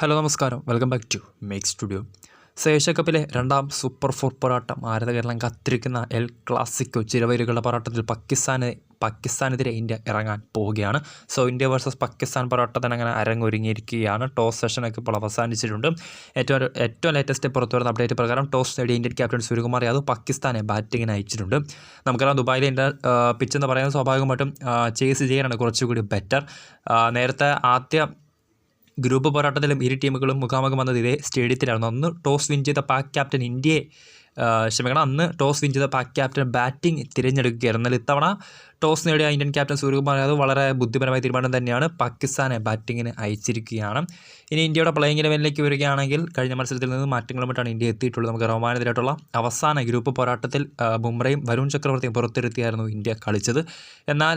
Hello നമസ്കാരം. Welcome back to make studio so Asia കപ്പിലെ രണ്ടാം super four പോരാട്ടം. ഭാരത കേരളം കത്തിരിക്കുന്ന എൽ ക്ലാസിക്കോ ചിരവൈരുകളുടെ പോരാട്ടത്തിൽ പാകിസ്ഥാനെ പാകിസ്ഥാനെതിരെ ഇന്ത്യ ഇറങ്ങാൻ പോവുകയാണ്. സോ ഇന്ത്യ വേഴ്സസ് പാകിസ്ഥാൻ പോരാട്ടത്തിന് അങ്ങനെ അരങ്ങൊരുങ്ങിയിരിക്കുകയാണ്. ടോസ് സെഷനൊക്കെ ഇപ്പോൾ അവസാനിച്ചിട്ടുണ്ട്. ഏറ്റവും ഏറ്റവും ലേറ്റസ്റ്റ് പുറത്തു വരുന്ന അപ്ഡേറ്റ് പ്രകാരം ടോസ് നേടിയ ഇന്ത്യൻ ക്യാപ്റ്റൻ സൂര്യകുമാർ യാദവ് പാകിസ്ഥാനെ ബാറ്റിങ്ങിന് അയച്ചിട്ടുണ്ട്. നമുക്കറിയാം ദുബായിലെ ഇന്ത്യ പിച്ച് എന്ന് പറയുന്നത് സ്വാഭാവികമായിട്ടും ചേസ് ചെയ്യാനാണ് കുറച്ചുകൂടി ബെറ്റർ നേരത്തെ ആദ്യ ഗ്രൂപ്പ് പോരാട്ടത്തിലും ഇരു ടീമുകളും മുഖാമുഖം വന്നത് ഇതേ സ്റ്റേഡിയത്തിലായിരുന്നു. അന്ന് ടോസ് വിൻ ചെയ്ത പാക് ക്യാപ്റ്റൻ ഇന്ത്യയെ ക്ഷമിക്കണം. അന്ന് ടോസ് വിൻ ചെയ്ത പാക് ക്യാപ്റ്റൻ ബാറ്റിംഗ് തിരഞ്ഞെടുക്കുകയായിരുന്നു. എന്നാൽ ഇത്തവണ ടോസ് നേടിയ ഇന്ത്യൻ ക്യാപ്റ്റൻ സൂര്യകുമാർ യാദവ് വളരെ ബുദ്ധിപരമായ തീരുമാനം തന്നെയാണ് പാകിസ്ഥാനെ ബാറ്റിങ്ങിന് അയച്ചിരിക്കുകയാണ്. ഇനി ഇന്ത്യയുടെ പ്ലേയിങ് ലെവലിലേക്ക് വരികയാണെങ്കിൽ കഴിഞ്ഞ മത്സരത്തിൽ നിന്ന് മാറ്റങ്ങളുമായിട്ടാണ് ഇന്ത്യ എത്തിയിട്ടുള്ളത്. നമുക്ക് റഹ്മാനെതിരായിട്ടുള്ള അവസാന ഗ്രൂപ്പ് പോരാട്ടത്തിൽ ബുംറയും വരുൺ ചക്രവർത്തിയും പുറത്തിരുത്തിയായിരുന്നു ഇന്ത്യ കളിച്ചത്. എന്നാൽ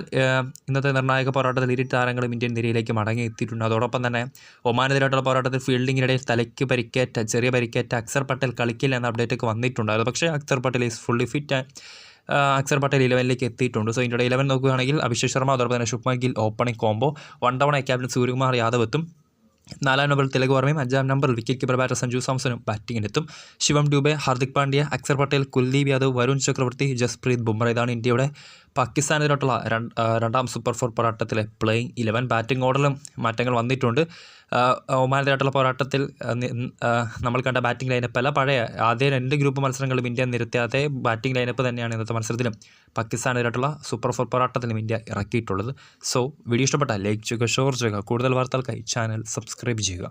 ഇന്നത്തെ നിർണായക പോരാട്ടത്തിൽ ഇരു താരങ്ങളും ഇന്ത്യൻ നിരയിലേക്ക് മടങ്ങി എത്തിയിട്ടുണ്ട്. അതോടൊപ്പം തന്നെ ഒമാനെതിരായിട്ടുള്ള പോരാട്ടത്തിൽ ഫീൽഡിങ്ങിനിടയിൽ തലയ്ക്ക് പരിക്കേറ്റ ചെറിയ പരിക്കേറ്റ അക്സർ പട്ടേൽ കളിക്കില്ല എന്ന അപ്ഡേറ്റ് ഒക്കെ വന്നിട്ടുണ്ടായിരുന്നു പക്ഷേ Axar Patel is fully fit Axar Patel ഇലവനിലേക്ക് എത്തിയിട്ടുണ്ട്. സോ ഇന്ത്യയുടെ ഇലവൻ നോക്കുകയാണെങ്കിൽ അഭിഷേക് ശർമ്മ അതോടൊപ്പം തന്നെ Shubman Gill opening combo one തവണ ക്യാപ്റ്റൻ സൂര്യകുമാർ യാദവ് എത്തും. നാലാം നമ്പർ തിലക് വർമ്മയും അഞ്ചാം number wicket keeper batter Sanju സാംസണും ബാറ്റിങ്ങിനെത്തും ശിവം ഡൂബെ ഹാർദിക് പാണ്ഡ്യ അക്സർ പട്ടേൽ കുൽദീപ് യാദവ് വരുൺ ചക്രവർത്തി ജസ്പ്രീത് ബുംറ ഇതാണ് ഇന്ത്യയുടെ പാകിസ്ഥാനെതിരായിട്ടുള്ള രണ്ട് സൂപ്പർ ഫോർ പോരാട്ടത്തിലെ പ്ലേയിങ് ഇലവൻ ബാറ്റിംഗ് ഓർഡറിലും മാറ്റങ്ങൾ വന്നിട്ടുണ്ട്. ഒമാനെതിരായിട്ടുള്ള പോരാട്ടത്തിൽ നമ്മൾ കണ്ട ബാറ്റിംഗ് ലൈനപ്പ് അല്ല പഴയ ആദ്യ രണ്ട് ഗ്രൂപ്പ് മത്സരങ്ങളും ഇന്ത്യ നിരത്തിയാതെ ബാറ്റിംഗ് ലൈനപ്പ് തന്നെയാണ് ഇന്നത്തെ മത്സരത്തിലും പാകിസ്ഥാനെതിരായിട്ടുള്ള സൂപ്പർ ഫോർ പോരാട്ടത്തിലും ഇന്ത്യ ഇറക്കിയിട്ടുള്ളത്. സോ വീഡിയോ ഇഷ്ടപ്പെട്ട ലൈക്ക് ചെയ്യുക ഷെയർ ചെയ്യുക കൂടുതൽ വാർത്തകൾക്കായി ചാനൽ സബ്സ്ക്രൈബ് ചെയ്യുക.